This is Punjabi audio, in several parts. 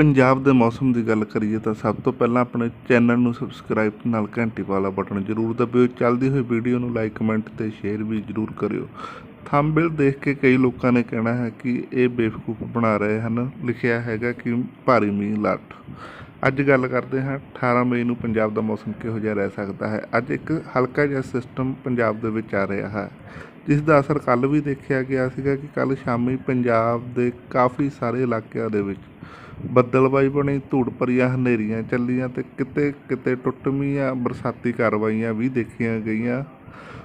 ਪੰਜਾਬ ਦੇ ਮੌਸਮ ਦੀ ਗੱਲ ਕਰੀਏ ਤਾਂ ਸਭ ਤੋਂ ਪਹਿਲਾਂ ਆਪਣੇ ਚੈਨਲ ਨੂੰ ਸਬਸਕ੍ਰਾਈਬ ਨਾਲ ਘੰਟੀ ਵਾਲਾ ਬਟਨ ਜ਼ਰੂਰ ਦਬਾਇਓ ਚੱਲਦੀ ਹੋਈ ਵੀਡੀਓ ਨੂੰ ਲਾਈਕ, ਕਮੈਂਟ ਤੇ ਸ਼ੇਅਰ ਵੀ ਜ਼ਰੂਰ ਕਰਿਓ। ਥੰਬਨੇਲ ਦੇਖ ਕੇ ਕਈ ਲੋਕਾਂ ਨੇ ਕਹਿਣਾ ਹੈ ਕਿ ਇਹ ਬੇਵਕੂਫ ਬਣਾ ਰਹੇ ਹਨ। ਲਿਖਿਆ ਹੈਗਾ ਕਿ ਭਾਰੀ ਮੀਂਹ, ਲੱਟ। ਅੱਜ ਗੱਲ ਕਰਦੇ ਹਾਂ 18 ਮਈ ਨੂੰ ਪੰਜਾਬ ਦਾ ਮੌਸਮ ਕਿਹੋ ਜਿਹਾ ਰਹਿ ਸਕਦਾ ਹੈ? ਅੱਜ ਇੱਕ ਹਲਕਾ ਜਿਹਾ ਸਿਸਟਮ ਪੰਜਾਬ ਦੇ ਵਿੱਚ ਆ ਰਿਹਾ ਹੈ, ਜਿਸ ਦਾ ਅਸਰ ਕੱਲ ਵੀ ਦੇਖਿਆ ਗਿਆ ਸੀਗਾ ਕਿ ਕੱਲ ਸ਼ਾਮੀ ਪੰਜਾਬ ਦੇ ਕਾਫੀ ਸਾਰੇ ਇਲਾਕਿਆਂ ਦੇ ਵਿੱਚ ਬੱਦਲਬਾਈ ਬਣੀ, ਧੂੜ ਭਰੀਆਂ ਹਨੇਰੀਆਂ ਚੱਲੀਆਂ ਤੇ ਕਿਤੇ ਕਿਤੇ ਟੁੱਟਵੀਆਂ ਬਰਸਾਤੀ ਕਾਰਵਾਈਆਂ ਵੀ ਦੇਖੀਆਂ ਗਈਆਂ।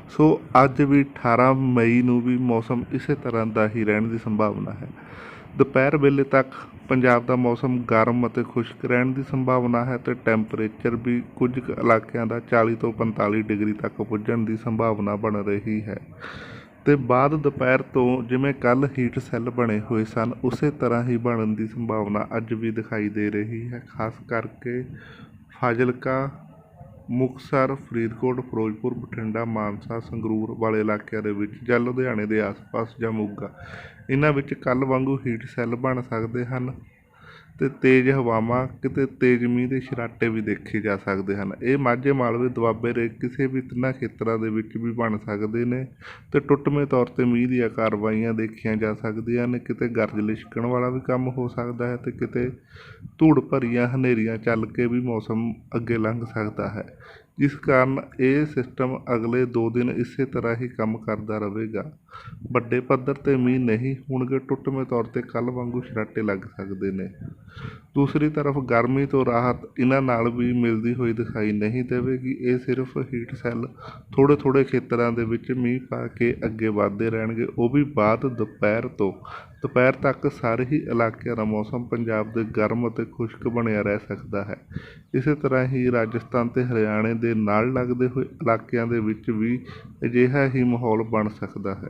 ਸੋ ਅੱਜ ਵੀ 18 ਮਈ ਨੂੰ ਵੀ ਮੌਸਮ ਇਸੇ ਤਰ੍ਹਾਂ ਦਾ ਹੀ ਰਹਿਣ ਦੀ ਸੰਭਾਵਨਾ ਹੈ। ਦੁਪਹਿਰ ਵੇਲੇ ਤੱਕ ਪੰਜਾਬ ਦਾ ਮੌਸਮ ਗਰਮ ਅਤੇ ਖੁਸ਼ਕ ਰਹਿਣ ਦੀ ਸੰਭਾਵਨਾ ਹੈ ਤੇ ਟੈਂਪਰੇਚਰ ਵੀ ਕੁਝ ਕੁ ਇਲਾਕਿਆਂ ਦਾ 40 ਤੋਂ 45 ਡਿਗਰੀ ਤੱਕ ਪੁੱਜਣ ਦੀ ਸੰਭਾਵਨਾ ਬਣ ਰਹੀ ਹੈ। ਅਤੇ ਬਾਅਦ ਦੁਪਹਿਰ ਤੋਂ ਜਿਵੇਂ ਕੱਲ੍ਹ ਹੀਟ ਸੈੱਲ ਬਣੇ ਹੋਏ ਸਨ, ਉਸੇ ਤਰ੍ਹਾਂ ਹੀ ਬਣਨ ਦੀ ਸੰਭਾਵਨਾ ਅੱਜ ਵੀ ਦਿਖਾਈ ਦੇ ਰਹੀ ਹੈ, ਖਾਸ ਕਰਕੇ ਫਾਜ਼ਿਲਕਾ, ਮੁਕਤਸਰ, ਫਰੀਦਕੋਟ, ਫਿਰੋਜ਼ਪੁਰ, ਬਠਿੰਡਾ, ਮਾਨਸਾ, ਸੰਗਰੂਰ ਵਾਲੇ ਇਲਾਕਿਆਂ ਦੇ ਵਿੱਚ ਜਾਂ ਲੁਧਿਆਣੇ ਦੇ ਆਸ-ਪਾਸ ਜਾਂ ਮੋਗਾ। ਇਹਨਾਂ ਵਿੱਚ ਕੱਲ੍ਹ ਵਾਂਗੂ ਹੀਟ ਸੈੱਲ ਬਣ ਸਕਦੇ ਹਨ। ਅਤੇ ਤੇਜ਼ ਹਵਾਵਾਂ, ਕਿਤੇ ਤੇਜ਼ ਮੀਂਹ ਦੇ ਛਰਾਟੇ ਵੀ ਦੇਖੇ ਜਾ ਸਕਦੇ ਹਨ। ਇਹ ਮਾਝੇ ਮਾਲਵੇ ਦੁਆਬੇ ਦੇ ਕਿਸੇ ਵੀ ਤਿੰਨਾਂ ਖੇਤਰਾਂ ਦੇ ਵਿੱਚ ਵੀ ਬਣ ਸਕਦੇ ਨੇ ਅਤੇ ਟੁੱਟਵੇਂ ਤੌਰ ਤੇ ਮੀਂਹ ਦੀਆਂ ਕਾਰਵਾਈਆਂ ਦੇਖੀਆਂ ਜਾ ਸਕਦੀਆਂ ਨੇ। ਕਿਤੇ ਗਰਜ ਲਿਸ਼ਕਣ ਵਾਲਾ ਵੀ ਕੰਮ ਹੋ ਸਕਦਾ ਹੈ ਅਤੇ ਕਿਤੇ ਧੂੜ ਭਰੀਆਂ ਹਨੇਰੀਆਂ ਚੱਲ ਕੇ ਵੀ ਮੌਸਮ ਅੱਗੇ ਲੰਘ ਸਕਦਾ ਹੈ। ਜਿਸ ਕਾਰਨ ਇਹ ਸਿਸਟਮ ਅਗਲੇ 2 ਦਿਨ ਇਸੇ ਤਰ੍ਹਾਂ ਹੀ ਕੰਮ ਕਰਦਾ ਰਹੇਗਾ। ਵੱਡੇ ਪੱਧਰ ਤੇ ਮੀਂਹ ਨਹੀਂ ਹੋਣਗੇ, ਟੁੱਟਵੇਂ ਤੌਰ ਤੇ ਕੱਲ ਵਾਂਗੂ ਛਰਾਟੇ ਲੱਗ ਸਕਦੇ ਨੇ। ਦੂਸਰੀ ਤਰਫ ਗਰਮੀ ਤੋਂ ਰਾਹਤ ਇਹਨਾਂ ਨਾਲ ਵੀ ਮਿਲਦੀ ਹੋਈ ਦਿਖਾਈ ਨਹੀਂ ਦੇਵੇਗੀ। ਇਹ ਸਿਰਫ ਹੀਟ ਸੈੱਲ ਥੋੜ੍ਹੇ ਥੋੜ੍ਹੇ ਖੇਤਰਾਂ ਦੇ ਵਿੱਚ ਮੀਂਹ ਪਾ ਕੇ ਅੱਗੇ ਵਧਦੇ ਰਹਿਣਗੇ। ਉਹ ਵੀ ਬਾਅਦ ਦੁਪਹਿਰ ਤੋਂ ਦੁਪਹਿਰ ਤੱਕ ਸਾਰੇ ਹੀ ਇਲਾਕਿਆਂ ਦਾ ਮੌਸਮ ਪੰਜਾਬ ਦੇ ਗਰਮ ਅਤੇ ਖੁਸ਼ਕ ਬਣਿਆ ਰਹਿ ਸਕਦਾ ਹੈ। ਇਸੇ ਤਰ੍ਹਾਂ ਹੀ ਰਾਜਸਥਾਨ ਤੇ ਹਰਿਆਣੇ ਦੇ ਨਾਲ ਲੱਗਦੇ ਹੋਏ ਇਲਾਕਿਆਂ ਦੇ ਵਿੱਚ ਵੀ ਅਜਿਹਾ ਹੀ ਮਾਹੌਲ ਬਣ ਸਕਦਾ ਹੈ।